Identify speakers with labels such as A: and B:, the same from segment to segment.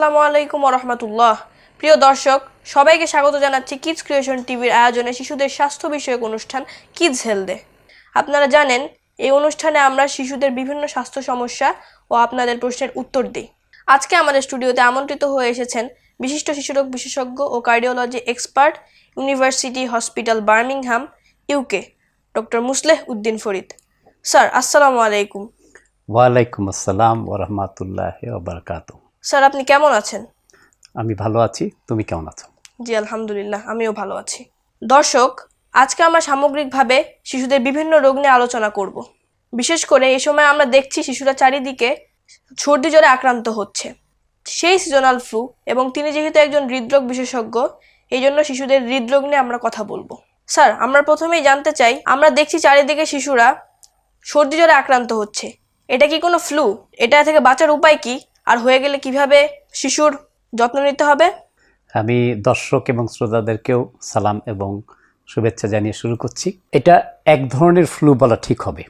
A: আসসালামু আলাইকুম রহমতুল্লাহ প্রিয় দর্শক, সবাইকে স্বাগত জানাচ্ছি কিডস ক্রিয়েশন টিভির আয়োজনে শিশুদের স্বাস্থ্য বিষয়ক অনুষ্ঠান কিডস হেলদে আপনারা জানেন, এই অনুষ্ঠানে আমরা শিশুদের বিভিন্ন স্বাস্থ্য সমস্যা ও আপনাদের প্রশ্নের উত্তর দিই। আজকে আমাদের স্টুডিওতে আমন্ত্রিত হয়ে এসেছেন বিশিষ্ট শিশুরোগ বিশেষজ্ঞ ও cardiology expert university hospital Birmingham UK doctor Musleh Uddin Farid. Sir আসসালামু আলাইকুম।
B: ওয়ালাইকুম আসসালাম ওরহমাতুল্লাহ ওবরকাত
A: স্যার আপনি কেমন আছেন?
B: আমি ভালো আছি। তুমি কেমন আছো?
A: জি আলহামদুলিল্লাহ আমিও ভালো আছি। দর্শক আজকে আমরা সামগ্রিকভাবে শিশুদের বিভিন্ন রোগ নিয়ে আলোচনা করব। বিশেষ করে এই সময় আমরা দেখছি শিশুরা চারিদিকে সর্দি জ্বরে আক্রান্ত হচ্ছে। সেই সিজনাল ফ্লু এবং তিনি যেহেতু একজন হৃদরোগ বিশেষজ্ঞ এই জন্য শিশুদের হৃদরোগ নিয়ে আমরা কথা বলব। স্যার আমরা প্রথমেই জানতে চাই আমরা দেখছি চারিদিকে শিশুরা সর্দি জ্বরে আক্রান্ত হচ্ছে। এটা কি কোনো ফ্লু এটা থেকে বাঁচার উপায় কি? আর হয়ে গেলে কীভাবে শিশুর যত্ন নিতে হবে?
B: আমি দর্শক এবং শ্রোতাদেরকেও সালাম এবং শুভেচ্ছা জানিয়ে শুরু করছি। এটা এক ধরনের ফ্লু বলা ঠিক হবে,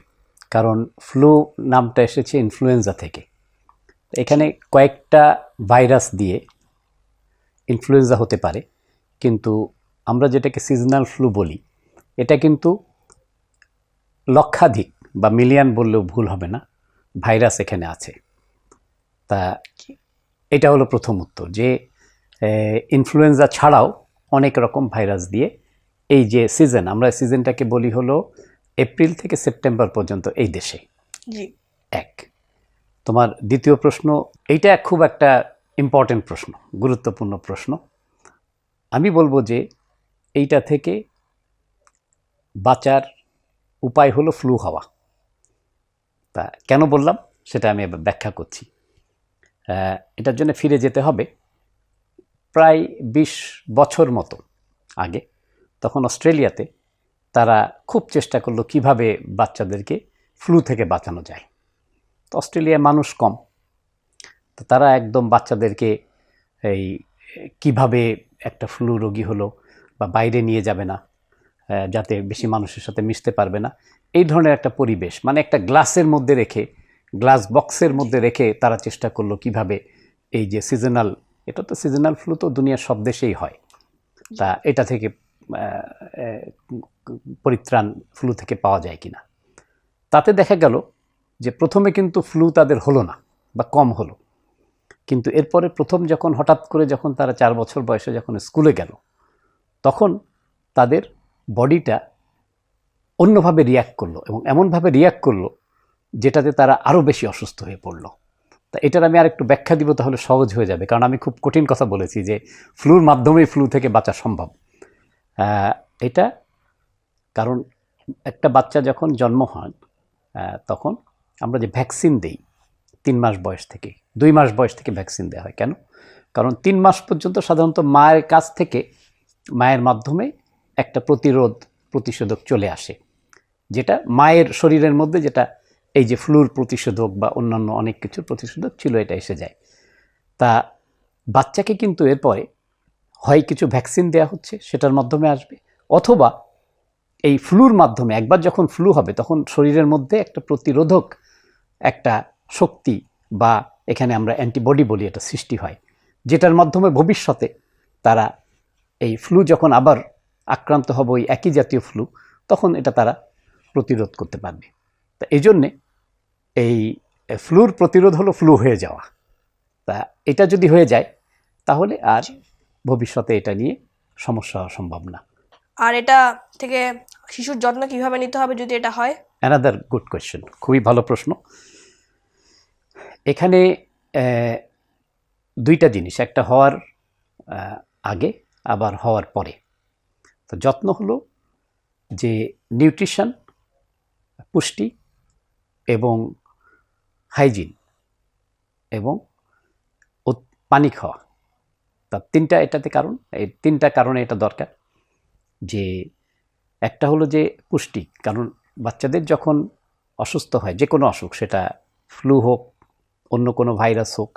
B: কারণ ফ্লু নামটা এসেছে ইনফ্লুয়েঞ্জা থেকে। এখানে কয়েকটা ভাইরাস দিয়ে ইনফ্লুয়েঞ্জা হতে পারে, কিন্তু আমরা যেটাকে সিজনাল ফ্লু বলি, এটা কিন্তু লক্ষাধিক বা মিলিয়ন বললেও ভুল হবে না ভাইরাস এখানে আছে। তা এটা হলো প্রথম উত্তর যে ইনফ্লুয়েঞ্জা ছাড়াও অনেক রকম ভাইরাস দিয়ে এই যে সিজন আমরা সিজনটাকে বলি হলো এপ্রিল থেকে সেপ্টেম্বর পর্যন্ত এই দেশে। এক। তোমার দ্বিতীয় প্রশ্ন এইটা খুব একটা ইম্পর্টেন্ট প্রশ্ন গুরুত্বপূর্ণ প্রশ্ন। আমি বলব যে এইটা থেকে বাঁচার উপায় হলো ফ্লু হওয়া। তা কেন বললাম? সেটা আমি ব্যাখ্যা করছি। এটার জন্য ফিরে যেতে হবে। প্রায় বিশ বছর মতো আগে তখন অস্ট্রেলিয়াতে তারা খুব চেষ্টা করল কীভাবে বাচ্চাদেরকে ফ্লু থেকে বাঁচানো যায়। তো অস্ট্রেলিয়ায় মানুষ কম। তো তারা একদম বাচ্চাদেরকে এই কীভাবে একটা ফ্লু রোগী হলো বা বাইরে নিয়ে যাবে না যাতে বেশি মানুষের সাথে মিশতে পারবে না, এই ধরনের একটা পরিবেশ মানে একটা গ্লাসের মধ্যে রেখে গ্লাস বক্সের মধ্যে রেখে তারা চেষ্টা করল কীভাবে এই যে সিজনাল এটা তো সিজনাল ফ্লু তো দুনিয়ার সব দেশেই হয়। তা এটা থেকে পরিত্রাণ ফ্লু থেকে পাওয়া যায় কিনা? তাতে দেখা গেল যে প্রথমে কিন্তু ফ্লু তাদের হলো না বা কম হলো। কিন্তু এরপরে প্রথম যখন হঠাৎ করে যখন তারা চার বছর বয়সে যখন স্কুলে গেল তখন তাদের বডিটা অন্যভাবে রিয়্যাক্ট করল এবং এমনভাবে রিয়াক্ট করল যেটাতে তারা আরও বেশি অসুস্থ হয়ে পড়ল। তা এটার আমি আর একটু ব্যাখ্যা দিব তাহলে সহজ হয়ে যাবে, কারণ আমি খুব কঠিন কথা বলেছি যে ফ্লুর মাধ্যমেই ফ্লু থেকে বাঁচা সম্ভব। এটা কারণ একটা বাচ্চা যখন জন্ম হয় তখন আমরা যে ভ্যাকসিন দেই, তিন মাস বয়স থেকে, দুই মাস বয়স থেকে ভ্যাকসিন দেওয়া হয়। কেন? কারণ তিন মাস পর্যন্ত সাধারণত মায়ের কাছ থেকে মায়ের মাধ্যমে একটা প্রতিরোধ প্রতিষেধক চলে আসে, যেটা মায়ের শরীরের মধ্যে যেটা এই যে ফ্লুর প্রতিষেধক বা অন্যান্য অনেক কিছুর প্রতিষেধক ছিল, এটা এসে যায়। তা বাচ্চাকে কিন্তু এরপরে হয় কিছু ভ্যাকসিন দেওয়া হচ্ছে, সেটার মাধ্যমে আসবে। অথবা এই ফ্লুর মাধ্যমে, একবার যখন ফ্লু হবে, তখন শরীরের মধ্যে একটা প্রতিরোধক একটা শক্তি বা এখানে আমরা অ্যান্টিবডি বলি, এটা সৃষ্টি হয়, যেটার মাধ্যমে ভবিষ্যতে তারা এই ফ্লু যখন আবার আক্রান্ত হবে, ওই একই জাতীয় ফ্লু তখন এটা তারা প্রতিরোধ করতে পারবে। তা এই জন্যে এই ফ্লুর প্রতিরোধ হলো ফ্লু হয়ে যাওয়া। তা এটা যদি হয়ে যায় তাহলে আর ভবিষ্যতে এটা নিয়ে সমস্যা হওয়া সম্ভব না।
A: আর এটা থেকে শিশুর যত্ন কীভাবে নিতে হবে যদি এটা হয়?
B: অ্যানাদার গুড কোয়েশ্চেন খুবই ভালো প্রশ্ন। এখানে দুইটা জিনিস একটা হওয়ার আগে আবার হওয়ার পরে। তো যত্ন হলো যে নিউট্রিশন পুষ্টি এবং হাইজিন এবং পানি খাওয়া। তা তিনটা এটাতে কারণ, এই তিনটা কারণে এটা দরকার যে একটা হলো যে পুষ্টি, কারণ বাচ্চাদের যখন অসুস্থ হয় যে কোনো অসুখ, সেটা ফ্লু হোক, অন্য কোনো ভাইরাস হোক,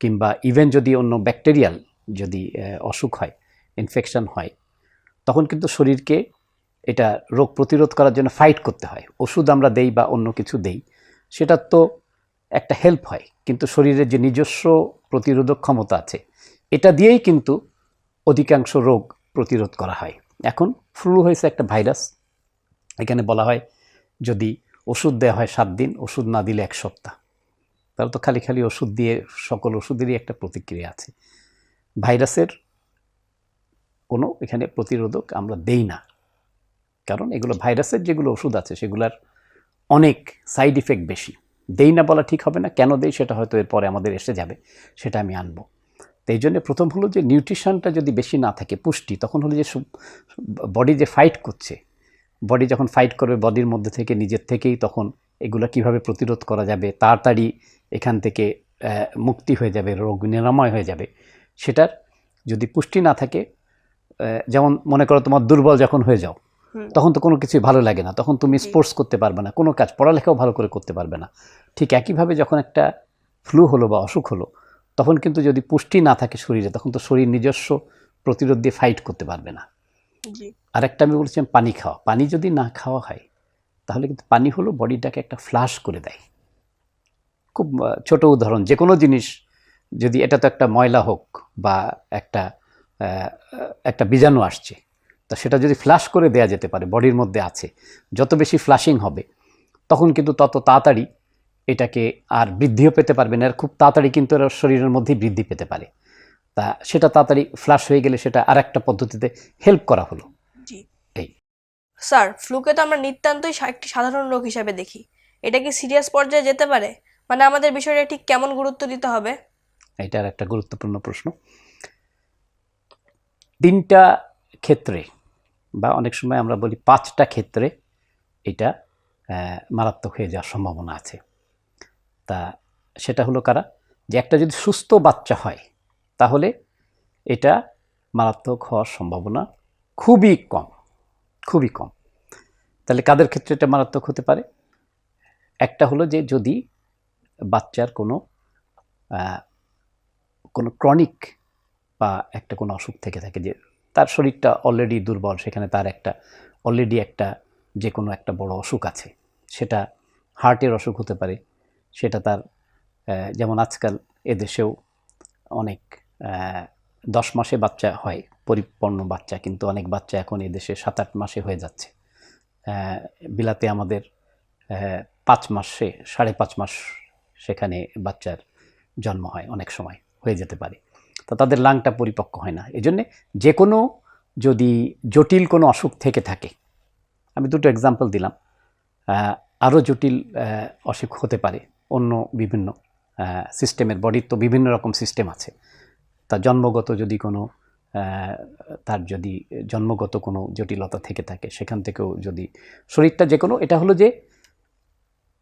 B: কিংবা ইভেন যদি অন্য ব্যাকটেরিয়াল যদি অসুখ হয় ইনফেকশন হয়, তখন কিন্তু শরীরকে এটা রোগ প্রতিরোধ করার জন্য ফাইট করতে হয়। ওষুধ আমরা দেই বা অন্য কিছু দেই সেটা তো একটা হেল্প হয়। কিন্তু শরীরের যে নিজস্ব প্রতিরোধক ক্ষমতা আছে, এটা দিয়েই কিন্তু অধিকাংশ রোগ প্রতিরোধ করা হয়। এখন ফ্লু হয়েছে একটা ভাইরাস এখানে বলা হয় যদি ওষুধ দেওয়া হয় সাত দিন, ওষুধ না দিলে এক সপ্তাহ। তাহলে তো খালি খালি ওষুধ দিয়ে, সকল ওষুধেরই একটা প্রতিক্রিয়া আছে। ভাইরাসের কোনো এখানে প্রতিরোধক আমরা দেই না। কারণ এগুলো ভাইরাসের যেগুলো ওষুধ আছে, সেগুলোর অনেক সাইড ইফেক্ট বেশি দেই না বলা ঠিক হবে না, কেন দেই সেটা হয়তো এরপরে আমাদের এসে যাবে, সেটা আমি আনব তো এই জন্য প্রথম হলো যে নিউট্রিশনটা যদি বেশি না থাকে পুষ্টি, তখন হলো যে বডি যে ফাইট করছে বডি যখন ফাইট করবে বডির মধ্যে থেকে, নিজের থেকেই তখন এগুলো কীভাবে প্রতিরোধ করা যাবে, তাড়াতাড়ি এখান থেকে মুক্তি হয়ে যাবে, রোগ নিরাময় হয়ে যাবে, সেটার যদি পুষ্টি না থাকে যেমন মনে করো তোমার দুর্বল যখন হয়ে যাও। তখন তো কোনো কিছুই ভালো লাগে না। তখন তুমি। স্পোর্টস করতে পারবে না। কোনো কাজ পড়ালেখাও ভালো করে করতে পারবে না। ঠিক একইভাবে যখন একটা ফ্লু হলো বা অসুখ হলো তখন কিন্তু যদি পুষ্টি না থাকে শরীরে তখন তো শরীর নিজস্ব প্রতিরোধ দিয়ে ফাইট করতে পারবে না।
A: জি।
B: আরেকটা আমি বলছিলাম পানি খাওয়া। পানি যদি না খাওয়া হয় তাহলে কিন্তু পানি হলো বডিটাকে একটা ফ্লাশ করে দেয়। খুব ছোট উদাহরণ। যে কোনো জিনিস যদি এটা তো একটা ময়লা হোক বা একটা একটা বীজাণু আসছে তা সেটা যদি ফ্লাশ করে দেয়া যেতে পারে বডির মধ্যে আছে যত বেশি ফ্লাশিং হবে তখন কিন্তু তত তাড়াতাড়ি এটাকে আর বৃদ্ধিও পেতে পারবে না আর খুব তাড়াতাড়ি কিন্তু এরা শরীরের মধ্যেই বৃদ্ধি পেতে পারে। তা সেটা তাড়াতাড়ি ফ্ল্যাশ হয়ে গেলে সেটা আর একটা পদ্ধতিতে হেল্প করা হলো।
A: জি।
B: এই।
A: স্যার ফ্লুকে তো আমরা নিতান্তই একটি সাধারণ রোগ হিসাবে দেখি। এটা কি সিরিয়াস পর্যায়ে যেতে পারে? মানে আমাদের বিষয়টা ঠিক কেমন গুরুত্ব দিতে হবে?
B: এটার একটা গুরুত্বপূর্ণ প্রশ্ন। তিনটা ক্ষেত্রে বা অনেক সময় আমরা বলি পাঁচটা ক্ষেত্রে এটা মারাত্মক হয়ে যাওয়ার সম্ভাবনা আছে। তা সেটা হলো কারা? যে একটা যদি সুস্থ বাচ্চা হয়, তাহলে এটা মারাত্মক হওয়ার সম্ভাবনা খুবই কম খুবই কম। তাহলে কাদের ক্ষেত্রে এটা মারাত্মক হতে পারে? একটা হলো যে যদি বাচ্চার কোনো কোনো ক্রনিক বা একটা কোনো অসুখ থেকে থাকে, যে তার শরীরটা অলরেডি দুর্বল, সেখানে তার একটা অলরেডি একটা যে কোনো একটা বড় অসুখ আছে। সেটা হার্টের অসুখ হতে পারে, সেটা তার যেমন আজকাল এদেশেও অনেক দশ মাসে বাচ্চা হয়, পরিপূর্ণ বাচ্চা, কিন্তু অনেক বাচ্চা এখন এদেশে সাত আট মাসে হয়ে যাচ্ছে। বিলাতে আমাদের পাঁচ মাসে, সাড়ে পাঁচ মাস সেখানে বাচ্চার জন্ম হয়, অনেক সময় হয়ে যেতে পারে। তো তাদের লাংটা পরিপক্ক হয় না। এজন্যে যে কোনো যদি জটিল কোনো অসুখ থেকে থাকে, আমি দুটো এক্সাম্পল দিলাম আরও জটিল অসুখ হতে পারে, অন্য বিভিন্ন সিস্টেমের বডির তো বিভিন্ন রকম সিস্টেম আছে। তা জন্মগত যদি কোনো তার যদি জন্মগত কোনো জটিলতা থেকে থাকে, সেখান থেকেও যদি শরীরটা যে কোনো এটা হলো যে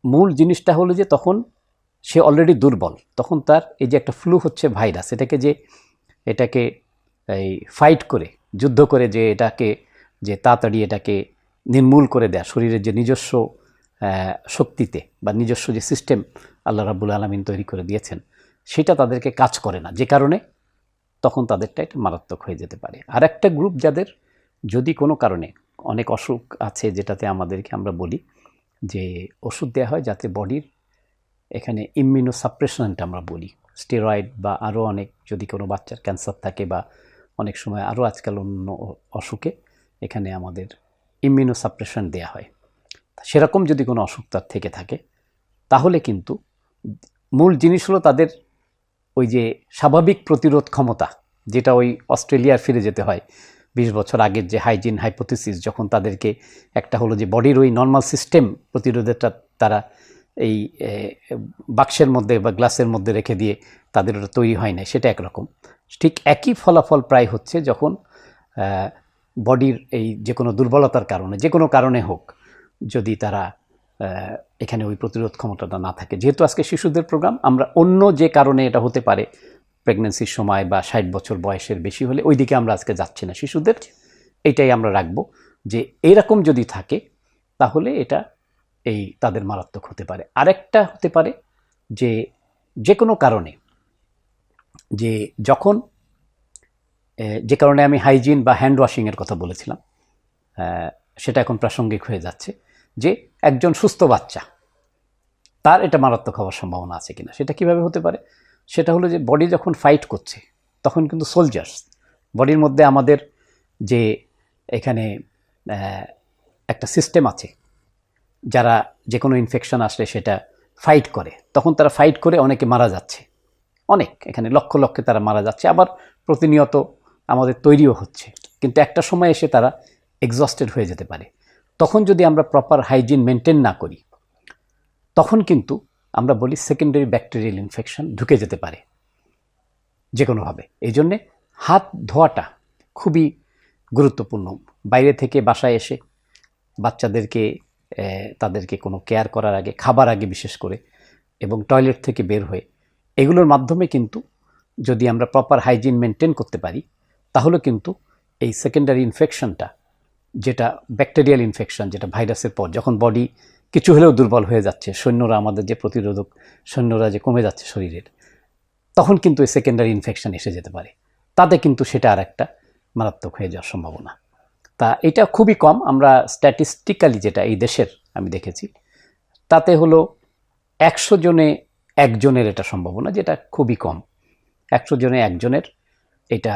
B: মূল জিনিসটা হলো যে তখন সে অলরেডি দুর্বল। তখন তার এই যে একটা ফ্লু হচ্ছে ভাইরাস এটাকে যে, এটাকে এই ফাইট করে, যুদ্ধ করে যে এটাকে, যে তাড়াতাড়ি এটাকে নির্মূল করে দেয়া শরীরের যে নিজস্ব শক্তিতে বা নিজস্ব যে সিস্টেম আল্লাহ রাবুল আলমিন তৈরি করে দিয়েছেন, সেটা তাদেরকে কাজ করে না। যে কারণে তখন তাদেরটা এটা মারাত্মক হয়ে যেতে পারে। আর একটা গ্রুপ যাদের যদি কোনো কারণে অনেক অসুখ আছে যেটাতে আমাদেরকে আমরা বলি, যে ওষুধ দেওয়া হয় যাতে বডির এখানে ইমিউনো সাপ্রেশনটা আমরা বলি। স্টেরয়েড বা আরও অনেক, যদি কোনো বাচ্চার ক্যান্সার থাকে বা অনেক সময় আরও আজকাল অন্য অসুখে, এখানে আমাদের ইমিউনো সাপ্রেশন দেওয়া হয় সেরকম যদি কোনো অসুখ তার থেকে থাকে, তাহলে কিন্তু মূল জিনিস হলো তাদের ওই যে স্বাভাবিক প্রতিরোধ ক্ষমতা, যেটা ওই অস্ট্রেলিয়ার ফিরে যেতে হয়। বিশ বছর আগের যে হাইজিন হাইপোথিসিস যখন তাদেরকে একটা হলো যে বডির ওই নর্মাল সিস্টেম প্রতিরোধেরটা তারা এই বাক্সের মধ্যে বা গ্লাসের মধ্যে রেখে দিয়ে তাদের ওটা তৈরি হয় না, সেটা একরকম। ঠিক একই ফলাফল প্রায় হচ্ছে যখন বডির এই যে কোনো দুর্বলতার কারণে, যে কোনো কারণে হোক, যদি তারা এখানে ওই প্রতিরোধ ক্ষমতাটা না থাকে। যেহেতু আজকে শিশুদের প্রোগ্রাম আমরা অন্য যে কারণে এটা হতে পারে প্রেগনেন্সির সময় বা ষাট বছর বয়সের বেশি হলে ওই দিকে আমরা আজকে যাচ্ছি না। শিশুদের, এটাই আমরা রাখব যে এরকম যদি থাকে, তাহলে এটা এই তাদের মারাত্মক হতে পারে। আরেকটা হতে পারে যে যে কোনো কারণে, যে যখন যে কারণে আমি হাইজিন বা হ্যান্ড ওয়াশিংয়ের কথা বলেছিলাম সেটা এখন প্রাসঙ্গিক হয়ে যাচ্ছে যে একজন সুস্থ বাচ্চা, তার এটা মারাত্মক হওয়ার সম্ভাবনা আছে কিনা, সেটা কীভাবে হতে পারে? সেটা হলো যে বডি যখন ফাইট করছে, তখন কিন্তু সোলজার্স বডির মধ্যে আমাদের যে এখানে একটা সিস্টেম আছে যারা যে কোনো ইনফেকশন আসলে সেটা ফাইট করে, তখন তারা ফাইট করে অনেকে মারা যাচ্ছে। অনেক, এখানে লক্ষ লক্ষে তারা মারা যাচ্ছে, আবার প্রতিনিয়ত আমাদের তৈরিও হচ্ছে। কিন্তু একটা সময় এসে তারা এক্সস্টেড হয়ে যেতে পারে। তখন যদি আমরা প্রপার হাইজিন মেনটেন না করি, তখন কিন্তু আমরা বলি সেকেন্ডারি ব্যাকটেরিয়াল ইনফেকশন ঢুকে যেতে পারে। যে কোনোভাবে এই জন্যে হাত ধোয়াটা খুবই গুরুত্বপূর্ণ। বাইরে থেকে বাসায় এসে বাচ্চাদেরকে তাদেরকে কোনো কেয়ার করার আগে, খাবার আগে বিশেষ করে, এবং টয়লেট থেকে বের হয়ে, এগুলোর মাধ্যমে কিন্তু যদি আমরা প্রপার হাইজিন মেনটেন করতে পারি, তাহলে কিন্তু এই সেকেন্ডারি ইনফেকশনটা যেটা ব্যাকটেরিয়াল ইনফেকশন যেটা ভাইরাসের পর, যখন বডি কিছু হলেও দুর্বল হয়ে যাচ্ছে, সৈন্যরা আমাদের যে প্রতিরোধক, সৈন্যরা যে কমে যাচ্ছে শরীরের, তখন কিন্তু এই সেকেন্ডারি ইনফেকশন এসে যেতে পারে। তাতে কিন্তু সেটা আর একটা মারাত্মক হয়ে যাওয়ার সম্ভাবনা। তা এটা খুবই কম, আমরা স্ট্যাটিস্টিক্যালি যেটা এই দেশের আমি দেখেছি, তাতে হলো একশো জনে একজনের এটা সম্ভাবনা যেটা খুবই কম। একশো জনে একজনের এটা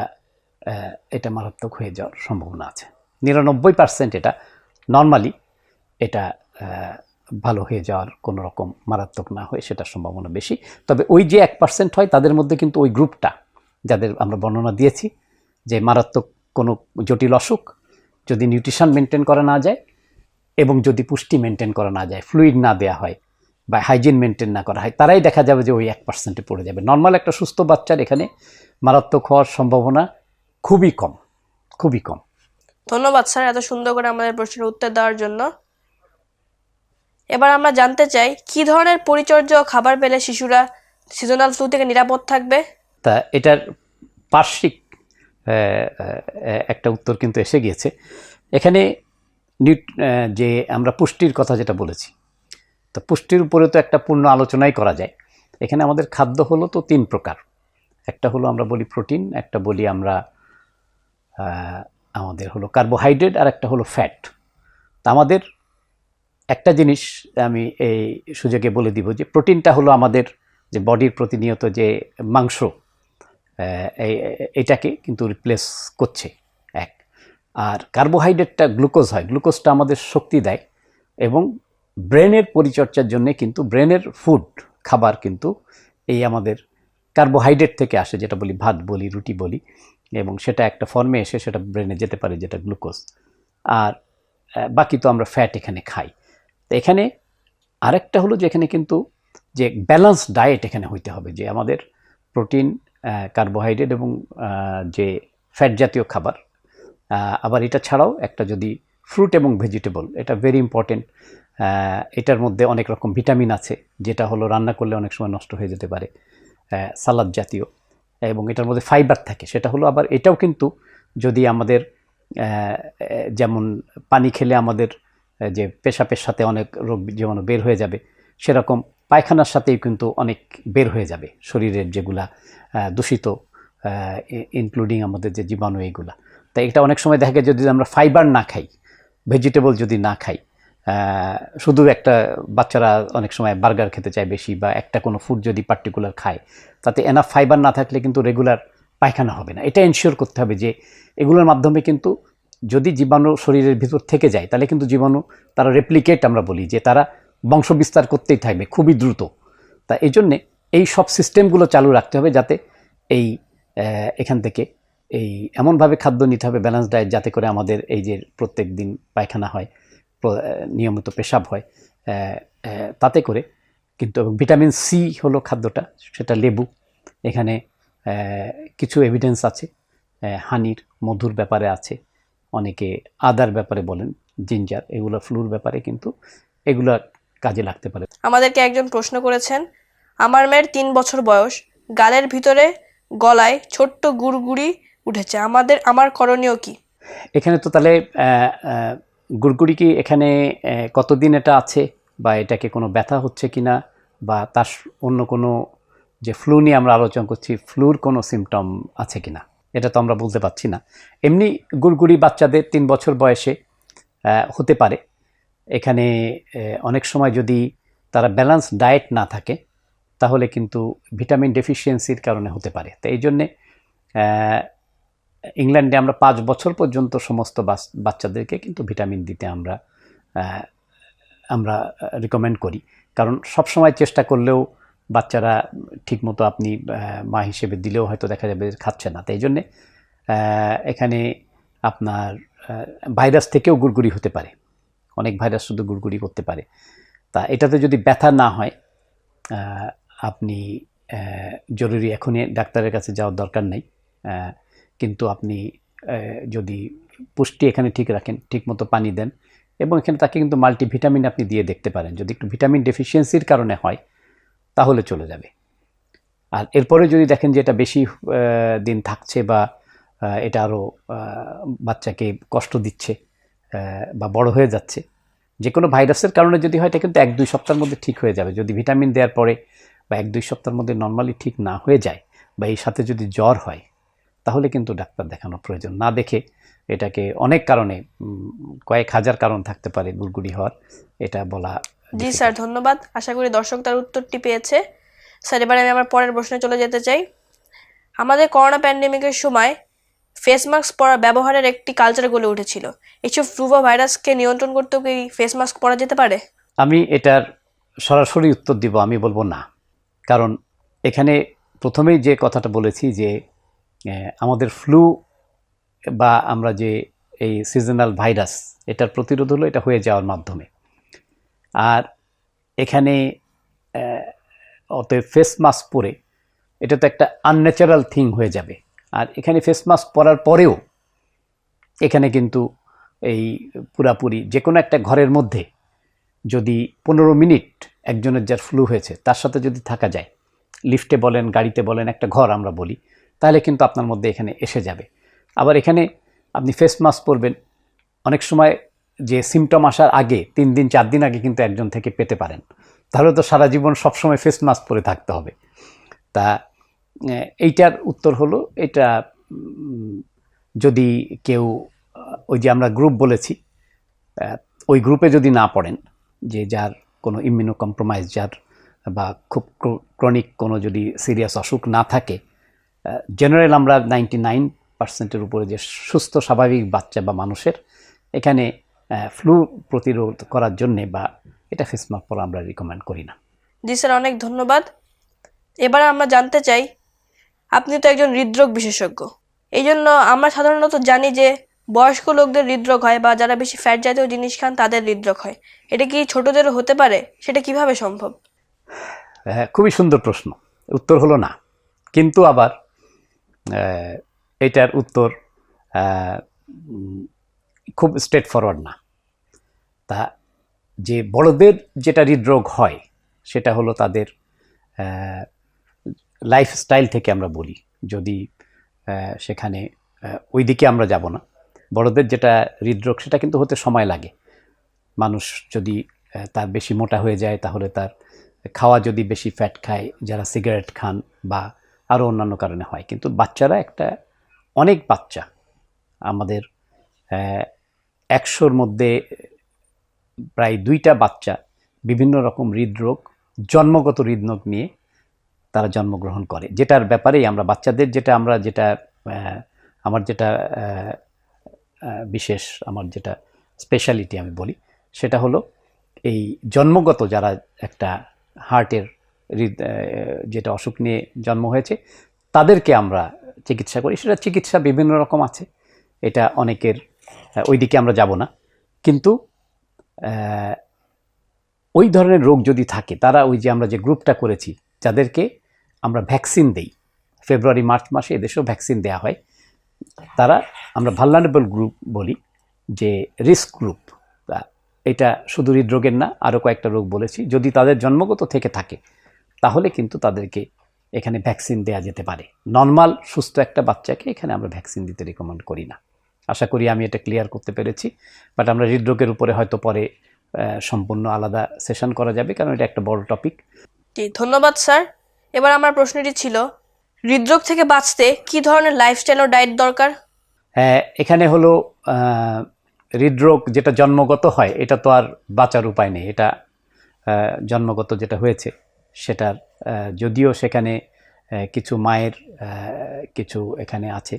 B: এটা মারাত্মক হয়ে যাওয়ার সম্ভাবনা আছে। নিরানব্বই পার্সেন্ট এটা নর্মালি এটা ভালো হয়ে যাওয়ার কোনো রকম মারাত্মক না হয়ে সেটার সম্ভাবনা বেশি। তবে ওই যে এক পার্সেন্ট হয়, তাদের মধ্যে কিন্তু ওই গ্রুপটা যাদের আমরা বর্ণনা দিয়েছি, যে মারাত্মক কোনো জটিল অসুখ যদি নিউট্রিশন মেনটেন করা না যায় এবং যদি পুষ্টি মেনটেন করা না যায় ফ্লুইড না দেওয়া হয় বা হাইজিন মেনটেন না করা হয় তারাই দেখা যাবে যে ওই এক পার্সেন্টে পড়ে যাবে। নর্মাল একটা সুস্থ বাচ্চার এখানে মারাত্মক হওয়ার সম্ভাবনা খুবই কম খুবই কম।
A: ধন্যবাদ স্যার এত সুন্দর করে আমাদের প্রশ্নের উত্তর দেওয়ার জন্য। এবার আমরা জানতে চাই কি ধরনের পরিচর্যা খাবার পেলে শিশুরা সিজনাল ফ্লু থেকে নিরাপদ থাকবে?
B: তা এটার পার্শ্বিক একটা উত্তর কিন্তু এসে গিয়েছে। এখানে নিউট- যে আমরা পুষ্টির কথা যেটা বলেছি, তো পুষ্টির উপরে তো একটা পূর্ণ আলোচনাই করা যায়। এখানে আমাদের খাদ্য হলো তো তিন প্রকার। একটা হলো আমরা বলি প্রোটিন, একটা বলি আমরা আমাদের হলো কার্বোহাইড্রেট, আর একটা হলো ফ্যাট। তা আমাদের একটা জিনিস আমি এই সুযোগে বলে দিব যে প্রোটিনটা হলো আমাদের যে বডির প্রতিনিয়ত যে মাংস এটাকে কিন্তু রিপ্লেস করছে এক। আর কার্বোহাইড্রেটটা গ্লুকোজ হয়। গ্লুকোজটা আমাদের শক্তি দেয় এবং ব্রেনের পরিচর্যার জন্য কিন্তু ব্রেনের ফুড খাবার কিন্তু এই আমাদের কার্বোহাইড্রেট থেকে আসে, যেটা বলি ভাত বলি, রুটি বলি এবং সেটা একটা ফর্মে এসে সেটা ব্রেনে যেতে পারে, যেটা গ্লুকোজ আর বাকি তো আমরা ফ্যাট এখানে খাই। তো এখানে আরেকটা হলো যে এখানে কিন্তু যে ব্যালেন্স ডায়েট এখানে হইতে হবে, যে আমাদের প্রোটিন কার্বোহাইড্রেট এবং যে ফ্যাট জাতীয় খাবার আবার এটা ছাড়াও একটা যদি ফ্রুট এবং ভেজিটেবল এটা ভেরি ইম্পর্টেন্ট এটার মধ্যে অনেক রকম ভিটামিন আছে, যেটা হলো রান্না করলে অনেক সময় নষ্ট হয়ে যেতে পারে সালাদ জাতীয়, এবং এটার মধ্যে ফাইবার থাকে, সেটা হলো আবার এটাও কিন্তু যদি আমাদের যেমন পানি খেলে আমাদের যে পেশাপের সাথে অনেক রোগ জীবাণু বের হয়ে যাবে, সেরকম পায়খানার সাথেই কিন্তু অনেক বের হয়ে যাবে শরীরের যেগুলা দূষিত ইনক্লুডিং আমাদের যে জীবাণু এইগুলা তাই এটা অনেক সময় দেখা যায় যদি আমরা ফাইবার না খাই ভেজিটেবল যদি না খাই শুধু একটা বাচ্চারা অনেক সময় বার্গার খেতে চায় বেশি বা একটা কোনো ফুড যদি পার্টিকুলার খায়, তাতে এনাফ ফাইবার না থাকলে কিন্তু রেগুলার পায়খানা হবে না। এটা এনশিওর করতে হবে যে এগুলোর মাধ্যমে কিন্তু যদি জীবাণু শরীরের ভিতর থেকে যায়, তাহলে কিন্তু জীবাণু তারা রেপ্লিকেট আমরা বলি যে তারা বংশ বিস্তার করতেই থাকবে, খুবই দ্রুত। তা এই জন্যে এই সব সিস্টেমগুলো চালু রাখতে হবে যাতে এই এখান থেকে এই এমনভাবে খাদ্য নিতে হবে ব্যালেন্স ডায়েট যাতে করে আমাদের এই যে প্রত্যেক দিন পায়খানা হয় নিয়মিত পেশাব হয় তাতে করে কিন্তু ভিটামিন সি হলো খাদ্যটা, সেটা লেবু, এখানে কিছু এভিডেন্স আছে হানির, মধুর ব্যাপারে আছে, অনেকে আদার ব্যাপারে বলেন জিঞ্জার এগুলো ফ্লুর ব্যাপারে কিন্তু এগুলো কাজে লাগতে পারে।
A: আমাদেরকে একজন প্রশ্ন করেছেন আমার মেয়ের তিন বছর বয়স গালের ভিতরে গলায় ছোট্ট গুড়গুড়ি উঠেছে আমাদের আমার করণীয় কি?
B: এখানে তো তাহলে গুড়গুড়ি কি এখানে কতদিন এটা আছে? বা এটাকে কোনো ব্যথা হচ্ছে কি না বা তার অন্য কোনো যে ফ্লু নিয়ে আমরা আলোচনা করছি ফ্লুর কোনো সিমটম আছে কিনা? এটা তো আমরা বলতে পারছি না। এমনি গুড়গুড়ি বাচ্চাদের তিন বছর বয়সে হতে পারে। এখানে অনেক সময় যদি তারা ব্যালেন্স ডায়েট না থাকে, তাহলে কিন্তু ভিটামিন ডেফিসিয়েন্সির কারণে হতে পারে। তো এই জন্যে ইংল্যান্ডে আমরা পাঁচ বছর পর্যন্ত সমস্ত বাচ্চাদেরকে কিন্তু ভিটামিন দিতে আমরা আমরা রিকমেন্ড করি। কারণ সব সময় চেষ্টা করলেও বাচ্চারা ঠিকমতো আপনি মা হিসেবে দিলেও হয়তো দেখা যাবে খাচ্ছে না। তাই জন্যে এখানে আপনার ভাইরাস থেকেও গুড়গুড়ি হতে পারে। অনেক ভাইরাস শুধু গুড়গুড়ি করতে পারে। তা এটাতে যদি ব্যথা না হয় আপনি জরুরি এখনই ডাক্তারের কাছে যাওয়ার দরকার নেই। কিন্তু আপনি যদি পুষ্টি এখানে ঠিক রাখেন, ঠিকমতো পানি দেন এবং এখানে তাকে কিন্তু মাল্টিভিটামিন আপনি দিয়ে দেখতে পারেন। যদি একটু ভিটামিন ডেফিসিয়েন্সির কারণে হয়, তাহলে চলে যাবে। আর এরপরে যদি দেখেন যে এটা বেশি দিন থাকছে বা এটা আরও বাচ্চাকে কষ্ট দিচ্ছে বা বড় হয়ে যাচ্ছে। যে কোনো ভাইরাসের কারণে যদি হয় এটা কিন্তু এক দুই সপ্তাহের মধ্যে ঠিক হয়ে যাবে। যদি ভিটামিন দেওয়ার পরে বা এক দুই সপ্তাহের মধ্যে নর্মালি ঠিক না হয়ে যায় বা এই সাথে যদি জ্বর হয় তাহলে কিন্তু ডাক্তার দেখানো প্রয়োজন। না দেখে এটাকে অনেক কারণে কয়েক হাজার কারণ থাকতে পারে গুড়গুড়ি হওয়ার এটা বলা
A: জি স্যার ধন্যবাদ। আশা করি দর্শক তার উত্তরটি পেয়েছে। স্যার এবার আমি আমার পরের প্রশ্নে চলে যেতে চাই। আমাদের করোনা প্যান্ডেমিকের সময় ফেস মাস্ক পরা ব্যবহারের একটি কালচার গড়ে উঠেছিল। এইসব ফ্লু বা ভাইরাসকে নিয়ন্ত্রণ করতেও কি ফেস মাস্ক পরা যেতে পারে?
B: আমি এটার সরাসরি উত্তর দিব, আমি বলব না। কারণ এখানে প্রথমেই যে কথাটা বলেছি যে আমাদের ফ্লু বা আমরা যে এই সিজনাল ভাইরাস, এটার প্রতিরোধ হলো এটা হয়ে যাওয়ার মাধ্যমে। আর এখানে অতএব ফেস মাস্ক পরে এটা তো একটা আনন্যাচারাল থিং হয়ে যাবে। আর এখানে ফেস মাস্ক পরার পরেও এখানে কিন্তু এই পুরাপুরি যে কোনো একটা ঘরের মধ্যে যদি পনেরো মিনিট একজনের যার ফ্লু হয়েছে, তার সাথে যদি থাকা যায় লিফটে বলেন, গাড়িতে বলেন, একটা ঘর আমরা বলি, তাহলে কিন্তু আপনার মধ্যে এখানে এসে যাবে। আবার এখানে আপনি ফেস মাস্ক পরবেন, অনেক সময় যে সিমটম আসার আগে, তিন দিন, চার দিন আগে কিন্তু একজন থেকে পেতে পারেন। তাহলে তো সারা জীবন সবসময় ফেস মাস্ক পরে থাকতে হবে। তা এইটার উত্তর হলো, এটা যদি কেউ, ওই যে আমরা গ্রুপ বলেছি ওই গ্রুপে যদি না পড়েন, যে যার কোনো ইমিউনো কম্প্রোমাইজ যার বা খুব ক্রনিক কোনো যদি সিরিয়াস অসুখ না থাকে জেনারেল আমরা নাইনটি নাইন পার্সেন্টের উপরে যে সুস্থ, স্বাভাবিক বাচ্চা বা মানুষের, এখানে ফ্লু প্রতিরোধ করার জন্যে বা এটা ফেস মাস্ক পরা আমরা রিকমেন্ড করি না।
A: জি স্যার অনেক ধন্যবাদ। এবার আমরা জানতে চাই আপনি তো একজন হৃদরোগ বিশেষজ্ঞ। এই জন্য আমরা সাধারণত জানি যে বয়স্ক লোকদের হৃদরোগ হয় বা যারা বেশি ফ্যাট জাতীয় জিনিস খান তাদের হৃদরোগ হয়। এটা কি ছোটদেরও হতে পারে? সেটা কীভাবে সম্ভব?
B: হ্যাঁ, খুবই সুন্দর প্রশ্ন। উত্তর হলো না। কিন্তু আবার এটার উত্তর খুব স্ট্রেট ফরওয়ার্ড না। তা যে বড়দের যেটা হৃদরোগ হয় সেটা হলো তাদের লাইফস্টাইল থেকে আমরা বলি, যদি সেখানে ওই দিকে আমরা যাব না। বড়দের যেটা হৃদরোগ, সেটা কিন্তু হতে সময় লাগে। মানুষ যদি তার বেশি মোটা হয়ে যায়, তাহলে তার খাওয়া যদি বেশি ফ্যাট খায়, যারা সিগারেট খান বা আরও অন্যান্য কারণে হয়। কিন্তু বাচ্চারা একটা, অনেক বাচ্চা, আমাদের একশোর মধ্যে, প্রায় দুইটা বাচ্চা বিভিন্ন রকম হৃদরোগ, জন্মগত হৃদরোগ নিয়ে তারা জন্মগ্রহণ করে। যেটার ব্যাপারেই আমরা বাচ্চাদের যেটা আমরা যেটা আমার যেটা বিশেষ আমার যেটা স্পেশালিটি আমি বলি, সেটা হলো এই জন্মগত যারা একটা হার্টের যেটা অসুখ নিয়ে জন্ম হয়েছে, তাদেরকে আমরা চিকিৎসা করি। সেটা চিকিৎসা বিভিন্ন রকম আছে। এটা অনেকের ওই দিকে আমরা যাব না। কিন্তু ওই ধরনের রোগ যদি থাকে, তারা ওই যে আমরা যে গ্রুপটা করেছি, যাদেরকে আমরা ভ্যাকসিন দেই। ফেব্রুয়ারি, মার্চ মাসে এদেশেও ভ্যাকসিন দেওয়া হয়। তারা, আমরা ভালনারেবল গ্রুপ বলি, যে রিস্ক গ্রুপ এটা শুধু হৃদরোগের না আরও কয়েকটা রোগ বলেছি। যদি তাদের জন্মগত থেকে থাকে, তাহলে কিন্তু তাদেরকে এখানে ভ্যাকসিন দেওয়া যেতে পারে। নর্মাল সুস্থ একটা বাচ্চাকে এখানে আমরা ভ্যাকসিন দিতে রেকমেন্ড করি না। আশা করি আমি এটা ক্লিয়ার করতে পেরেছি বাট আমরা হৃদরোগের উপরে হয়তো পরে সম্পূর্ণ আলাদা সেশন করা যাবে, কারণ এটা একটা বড় টপিক
A: ধন্যবাদ, স্যার। এবার আমার প্রশ্নটি ছিল, হৃদরোগ থেকে বাঁচতে কি ধরনের লাইফস্টাইল ও ডায়েট দরকার?
B: হ্যাঁ এখানে হলো হৃদরোগ যেটা জন্মগত হয়, এটা তো আর বাঁচার উপায় নেই। এটা জন্মগত যেটা হয়েছে, সেটার যদিও সেখানে কিছু মায়ের কিছু এখানে আছে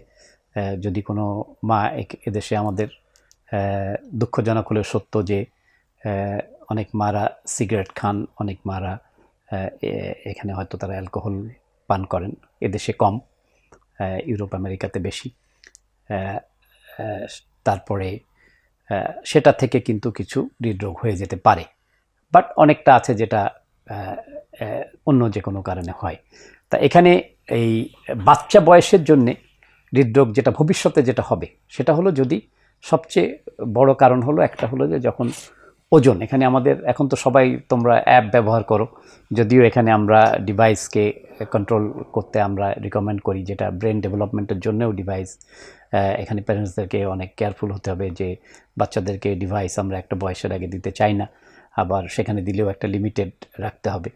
B: যদি কোনো মা এদেশে আমাদের দুঃখজনক হলেও সত্য যে অনেক মারা সিগারেট খান, অনেক মারা এখানে হয়তো তারা অ্যালকোহল পান করেন। এদেশে কম ইউরোপ, আমেরিকাতে বেশি। তারপরে সেটা থেকে কিন্তু কিছু হৃদরোগ হয়ে যেতে পারে। বাট অনেকটা আছে যেটা অন্য যে কোনো কারণে হয়। তা এখানে এই বাচ্চা বয়সের জন্যে হৃদরোগ যেটা ভবিষ্যতে যেটা হবে, সেটা হলো যদি সবচেয়ে বড় কারণ হলো, একটা হলো যে যখন ওজন, এখানে আমাদের, এখন তো সবাই তোমরা অ্যাপ ব্যবহার করো, যদিও এখানে আমরা ডিভাইসকে কন্ট্রোল করতে আমরা রিকমেন্ড করি, যেটা ব্রেন ডেভেলপমেন্টের জন্যও ডিভাইস এখানে প্যারেন্টসদেরকে অনেক কেয়ারফুল হতে হবে যে বাচ্চাদেরকে ডিভাইস আমরা একটা বয়সের আগে দিতে চাই না, আবার সেখানে দিলেও একটা লিমিটেড রাখতে হবে।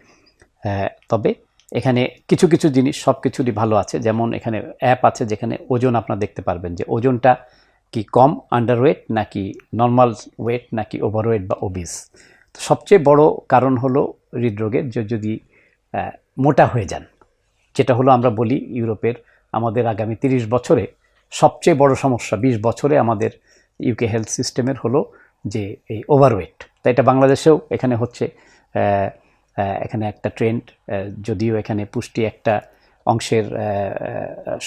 B: তবে এখানে কিছু কিছু জিনিস সব কিছুরই ভালো আছে, যেমন এখানে অ্যাপ আছে যেখানে ওজন আপনারা দেখতে পারবেন, যে ওজনটা কি কম আন্ডারওয়েট নাকি নর্মাল ওয়েট নাকি ওভারওয়েট বা ওবিস সবচেয়ে বড় কারণ হলো হৃদরোগের যে, যদি মোটা হয়ে যান, যেটা হলো আমরা বলি ইউরোপের আমাদের আগামী তিরিশ বছরে সবচেয়ে বড় সমস্যা। বিশ বছরে আমাদের ইউকে হেলথ সিস্টেমের হলো যে এই ওভারওয়েট তাই এটা বাংলাদেশেও এখানে হচ্ছে এখানে একটা ট্রেন্ড যদিও এখানে পুষ্টি একটা অংশের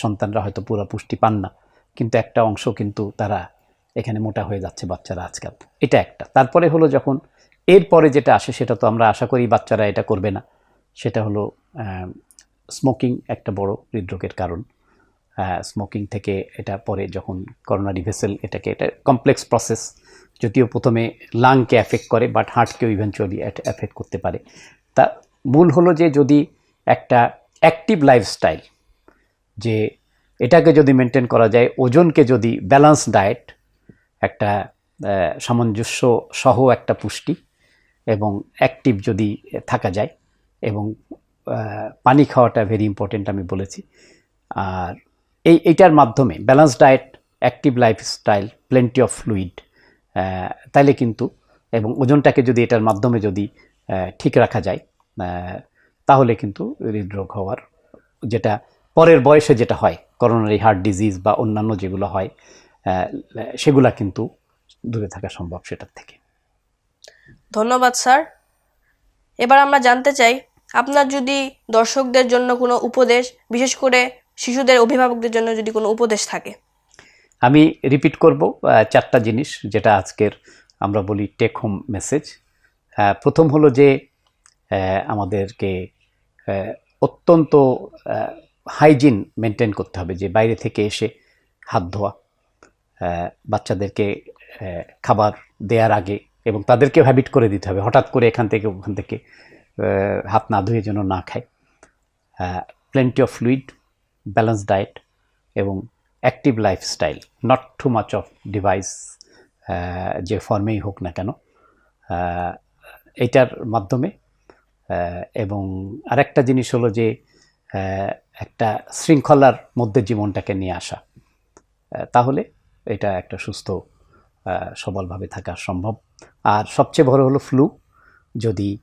B: সন্তানরা হয়তো পুরো পুষ্টি পান না। কিন্তু একটা অংশ কিন্তু তারা এখানে মোটা হয়ে যাচ্ছে বাচ্চারা আজকাল। এটা একটা। তারপরে হলো যখন এরপরে যেটা আসে সেটা তো আমরা আশা করি বাচ্চারা এটা করবে না। সেটা হলো স্মোকিং একটা বড় হৃদরোগের কারণ। স্মোকিং থেকে এটা পরে যখন করোনারি ভেসেল এটাকে, এটা কমপ্লেক্স প্রসেস যদিও প্রথমে লাংকে অ্যাফেক্ট করে বাট হার্টকেও ইভেনচুয়ালি অ্যাফেক্ট করতে পারে। তা মূল হলো যে যদি একটা অ্যাক্টিভ লাইফস্টাইল যে এটাকে যদি মেনটেন করা যায়, ওজনকে যদি ব্যালান্স ডায়েট একটা সামঞ্জস্য সহ একটা পুষ্টি এবং অ্যাক্টিভ যদি থাকা যায় এবং পানি খাওয়াটা ভেরি ইম্পর্টেন্ট আমি বলেছি। আর এই, এইটার মাধ্যমে balance diet active lifestyle plenty of fluid তাইলে কিন্তু এবং ওজনটাকে যদি এটার মাধ্যমে যদি ঠিক রাখা যায় তাহলে কিন্তু হৃদরোগ হওয়ার যেটা পরের বয়সে যেটা হয় করোনারি হার্ট ডিজিজ বা অন্যান্য যেগুলো হয় সেগুলা কিন্তু দূরে থাকা সম্ভব সেটার থেকে।
A: ধন্যবাদ স্যার। এবার আমরা জানতে চাই আপনার যদি দর্শকদের জন্য কোনো উপদেশ বিশেষ করে শিশুদের অভিভাবকদের জন্য যদি কোনো উপদেশ থাকে?
B: আমি রিপিট করব চারটা জিনিস যেটা আজকের আমরা বলি টেক হোম মেসেজ প্রথম হলো যে আমাদেরকে অত্যন্ত হাইজিন মেনটেন করতে হবে যে বাইরে থেকে এসে হাত ধোয়া বাচ্চাদেরকে খাবার দেওয়ার আগে এবং তাদেরকে হ্যাবিট করে দিতে হবে। হঠাৎ করে এখান থেকে ওখান থেকে হাত না ধুয়ে যেন না খায়। Plenty of fluid balance diet এবং active lifestyle not too much of device যে ফর্মেই হোক না কেন। আহ, এইটার মাধ্যমে এবং আরেকটা জিনিস হলো যে একটা শৃঙ্খলার মধ্যে জীবনটাকে নিয়ে আসা। তাহলে এটা একটা সুস্থ সবলভাবে থাকা সম্ভব। আর সবচেয়ে বড় হলো ফ্লু যদি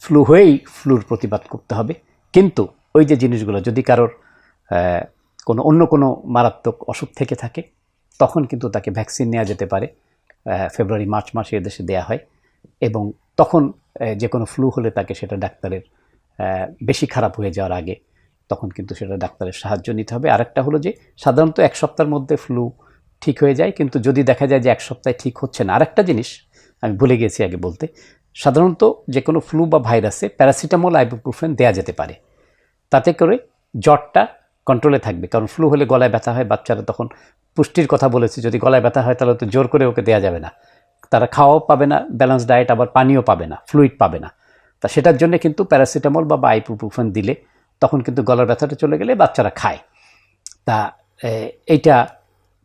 B: ফ্লু হয়েই ফ্লুর প্রতিবাদ করতে হবে। কিন্তু ওই যে জিনিসগুলো, যদি কারোর কোনো, অন্য কোনো মারাত্মক অসুখ থেকে থাকে, তখন কিন্তু তাকে ভ্যাকসিন নেওয়া যেতে পারে। ফেব্রুয়ারি মার্চ মাসে এদেশে দেয়া হয়। এবং তখন যে কোনো ফ্লু হলে তাকে সেটা ডাক্তারের বেশি খারাপ হয়ে যাওয়ার আগে, তখন কিন্তু সেটা ডাক্তারের সাহায্য নিতে হবে। আরেকটা হলো যে, সাধারণত এক সপ্তাহের মধ্যে ফ্লু ঠিক হয়ে যায়, কিন্তু যদি দেখা যায় যে এক সপ্তাহে ঠিক হচ্ছে না, আরেকটা জিনিস আমি ভুলে গেছি আগে বলতে, সাধারণত যে কোনো ফ্লু বা ভাইরাসে প্যারাসিটামল আইবুপ্রোফেন দেওয়া যেতে পারে। তাতে করে জ্বরটা কন্ট্রোলে থাকবে, কারণ ফ্লু হলে গলায় ব্যথা হয়, বাচ্চারা তখন পুষ্টির কথা বলেছে, যদি গলায় ব্যথা হয় তাহলে তো জোর করে ওকে দেওয়া যাবে না। তারা খাওয়াও পাবে না ব্যালেন্স ডায়েট আবার পানিও পাবে না ফ্লুইড পাবে না। তা সেটার জন্য কিন্তু প্যারাসিটামল বা আইবুপ্রোফেন দিলে তখন কিন্তু গলার ব্যথাটা চলে গেলে বাচ্চারা খায়। তা এইটা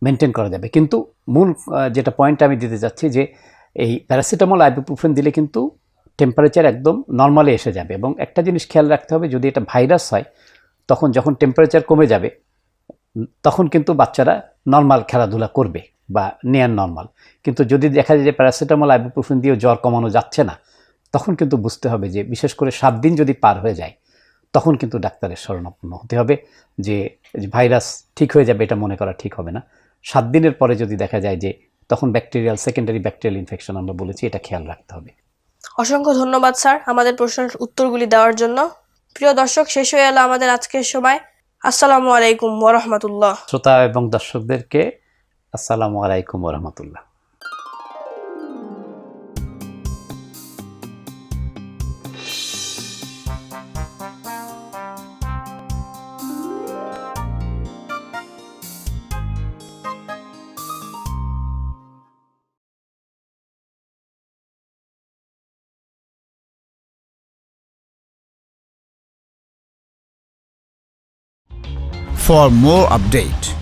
B: মেনটেন করা যাবে। কিন্তু মূল যেটা পয়েন্ট আমি দিতে যাচ্ছি যে এই প্যারাসিটামল আইবুপ্রোফেন দিলে কিন্তু টেম্পারেচার একদম নর্মালে এসে যাবে এবং একটা জিনিস খেয়াল রাখতে হবে, যদি এটা ভাইরাস হয়, তখন যখন টেম্পারেচার কমে যাবে, তখন কিন্তু বাচ্চারা নর্মাল খেলাধুলা করবে বা নেয়ার নর্মাল কিন্তু যদি দেখা যায় যে প্যারাসিটামল আইবুপ্রোফেন দিয়েও জ্বর কমানো যাচ্ছে না তখন কিন্তু বুঝতে হবে যে বিশেষ করে সাত দিন যদি পার হয়ে যায় তখন কিন্তু ডাক্তারের শরণাপন্ন হতে হবে যে ভাইরাস ঠিক হয়ে যাবে এটা মনে করা ঠিক হবে না। সাত দিনের পরে যদি দেখা যায় যে তখন ব্যাকটেরিয়াল সেকেন্ডারি ব্যাকটেরিয়াল ইনফেকশন আমরা বলেছি এটা খেয়াল রাখতে হবে।
A: অসংখ্য ধন্যবাদ স্যার আমাদের প্রশ্নের উত্তরগুলি দেওয়ার জন্য। প্রিয় দর্শক শেষ হয়ে এলো আমাদের আজকের সময়। আসসালামু আলাইকুম ওরহমতুল্লাহ
B: শ্রোতা এবং দর্শকদেরকে আসসালামু আলাইকুম রহমতুল্লাহ।
C: For more update,